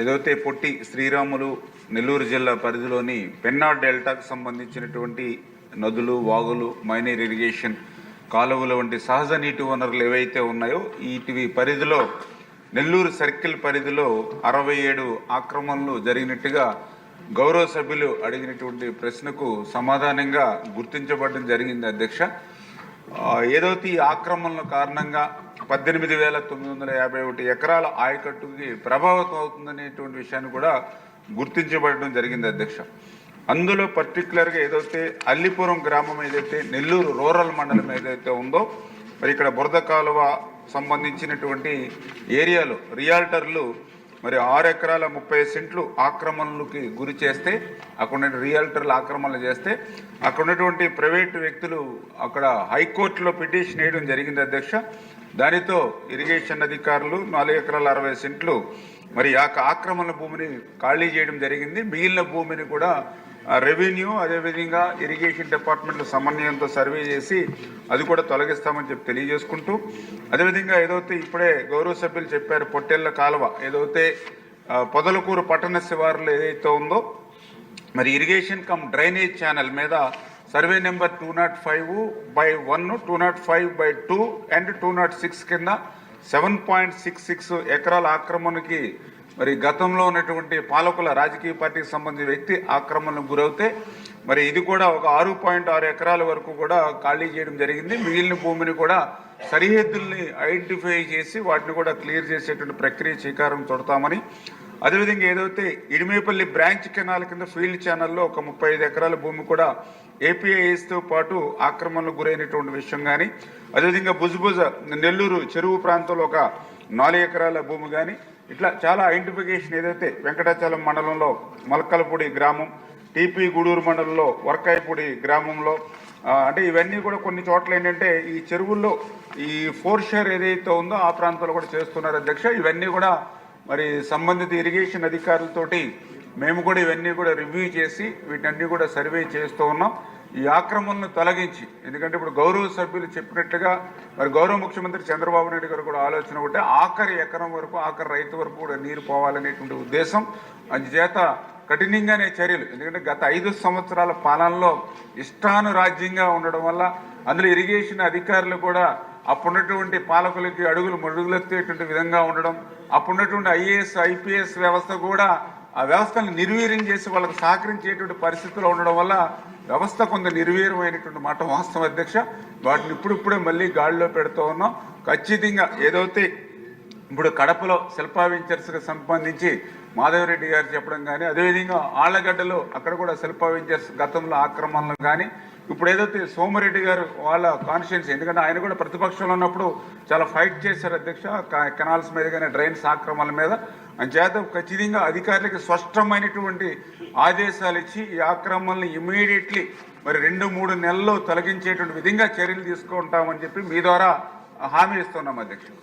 ఏదైతే పొట్టి శ్రీరాములు నెల్లూరు జిల్లా పరిధిలోని పెన్నా డెల్టాకు సంబంధించినటువంటి నదులు వాగులు మైనర్ ఇరిగేషన్ కాలువలు వంటి సహజ నీటి వనరులు ఏవైతే ఉన్నాయో వీటివి పరిధిలో నెల్లూరు సర్కిల్ పరిధిలో అరవై ఏడు ఆక్రమణలు జరిగినట్టుగా గౌరవ సభ్యులు అడిగినటువంటి ప్రశ్నకు సమాధానంగా గుర్తించబడడం జరిగింది అధ్యక్ష. ఏదైతే ఈ ఆక్రమణల కారణంగా పద్దెనిమిది వేల తొమ్మిది వందల యాభై ఒకటి ఎకరాల ఆయకట్టుకి ప్రభావితం అవుతుందనేటువంటి విషయాన్ని కూడా గుర్తించబడడం జరిగింది అధ్యక్ష. అందులో పర్టికులర్గా ఏదైతే అల్లిపురం గ్రామం ఏదైతే నెల్లూరు రూరల్ మండలం ఏదైతే ఉందో మరి ఇక్కడ బురద కాలువ సంబంధించినటువంటి ఏరియాలో రియాల్టర్లు మరి ఆరు ఎకరాల ముప్పై సెంట్లు ఆక్రమణలకి గురి చేస్తే అక్కడ రియాల్టర్లు రియల్టర్లు ఆక్రమణలు చేస్తే అక్కడ ఉన్నటువంటి ప్రైవేటు వ్యక్తులు అక్కడ హైకోర్టులో పిటిషన్ వేయడం జరిగింది అధ్యక్ష. దానితో ఇరిగేషన్ అధికారులు నాలుగు ఎకరాల అరవై సెంట్లు మరి ఆ ఆక్రమణ భూమిని ఖాళీ చేయడం జరిగింది. మిగిలిన భూమిని కూడా రెవెన్యూ అదేవిధంగా ఇరిగేషన్ డిపార్ట్మెంట్ సమన్వయంతో సర్వే చేసి అది కూడా తొలగిస్తామని చెప్పి తెలియజేసుకుంటూ అదేవిధంగా ఏదైతే ఇప్పుడే గౌరవ సభ్యులు చెప్పారు పొట్టెళ్ళ కాలువ ఏదైతే పొదలకూరు పట్టణ శివారులో ఏదైతే ఉందో మరి ఇరిగేషన్ కమ్ డ్రైనేజ్ ఛానల్ మీద survey number two not five by one two not five by two and two not six కింద సెవెన్ పాయింట్ సిక్స్ సిక్స్ ఎకరాల ఆక్రమణకి మరి గతంలో ఉన్నటువంటి పాలకుల రాజకీయ పార్టీకి సంబంధించిన వ్యక్తి ఆక్రమణకు గురవుతే మరి ఇది కూడా ఒక ఆరు పాయింట్ ఆరు ఎకరాల వరకు కూడా ఖాళీ చేయడం జరిగింది. మిగిలిన భూమిని కూడా సరిహద్దుల్ని ఐడెంటిఫై చేసి వాటిని కూడా క్లియర్ చేసేటువంటి ప్రక్రియ శ్రీకారం చుడతామని అదేవిధంగా ఏదైతే ఇడిమేపల్లి బ్రాంచ్ కెనాల్ కింద ఫీల్డ్ ఛానల్లో ఒక ముప్పై ఐదు ఎకరాల భూమి కూడా ఏపీఐఎస్తో పాటు ఆక్రమణకు గురైనటువంటి విషయం కానీ అదేవిధంగా భుజభుజ నెల్లూరు చెరువు ప్రాంతంలో ఒక నాలుగు ఎకరాల భూమి కానీ ఇట్లా చాలా ఐడెంటిఫికేషన్ ఏదైతే వెంకటాచలం మండలంలో మల్కలపూడి గ్రామం టీపీ గూడూరు మండలంలో వర్కాయపూడి గ్రామంలో అంటే ఇవన్నీ కూడా కొన్ని చోట్ల ఏంటంటే ఈ చెరువుల్లో ఈ ఫోర్ షేర్ ఏదైతే ఉందో ఆ ప్రాంతంలో కూడా చేస్తున్నారు అధ్యక్ష. ఇవన్నీ కూడా మరి సంబంధిత ఇరిగేషన్ అధికారులతోటి మేము కూడా ఇవన్నీ కూడా రివ్యూ చేసి వీటన్ని కూడా సర్వే చేస్తూ ఉన్నాం. ఈ ఆక్రమణను తొలగించి ఎందుకంటే ఇప్పుడు గౌరవ సభ్యులు చెప్పినట్లుగా మరి గౌరవ ముఖ్యమంత్రి చంద్రబాబు నాయుడు గారు కూడా ఆలోచన ఒకటే ఆఖరి ఎకరం వరకు ఆఖరి రైతు వరకు కూడా నీరు పోవాలనేటువంటి ఉద్దేశం. అందుచేత కఠినంగానే చర్యలు ఎందుకంటే గత ఐదు సంవత్సరాల పాలనలో ఇష్టానురాజ్యంగా ఉండడం వల్ల అందులో ఇరిగేషన్ అధికారులు కూడా అప్పుడున్నటువంటి పాలకులకి అడుగులు మడుగులెత్తేటువంటి విధంగా ఉండడం అప్పుడున్నటువంటి ఐఏఎస్ ఐపీఎస్ వ్యవస్థ కూడా ఆ వ్యవస్థను నిర్వీర్యం చేసి వాళ్ళకు సహకరించేటువంటి పరిస్థితుల్లో ఉండడం వల్ల వ్యవస్థ కొంత నిర్వీర్యమైనటువంటి మాట వాస్తవం అధ్యక్ష. వాటిని ఇప్పుడిప్పుడే మళ్ళీ గాడిలో పెడుతూ ఉన్నాం. ఖచ్చితంగా ఏదైతే ఇప్పుడు కడపలో శిల్పా వెంచర్స్కి సంబంధించి మాధవరెడ్డి గారు చెప్పడం కానీ అదేవిధంగా ఆళ్ళగడ్డలో అక్కడ కూడా శిల్పా వెంచర్స్ గతంలో ఆక్రమణలు కానీ ఇప్పుడు ఏదైతే సోమిరెడ్డి గారు వాళ్ళ కాన్షియన్స్ ఎందుకంటే ఆయన కూడా ప్రతిపక్షంలో ఉన్నప్పుడు చాలా ఫైట్ చేశారు అధ్యక్ష. క- కెనాల్స్ మీద కానీ డ్రైన్స్ ఆక్రమణల మీద. అంచేత ఖచ్చితంగా అధికారులకు స్పష్టమైనటువంటి ఆదేశాలు ఇచ్చి ఈ ఆక్రమణలు ఇమీడియట్లీ మరి రెండు మూడు నెలల్లో తొలగించేటువంటి విధంగా చర్యలు తీసుకుంటామని చెప్పి మీ ద్వారా హామీ ఇస్తున్నాం అధ్యక్షుడు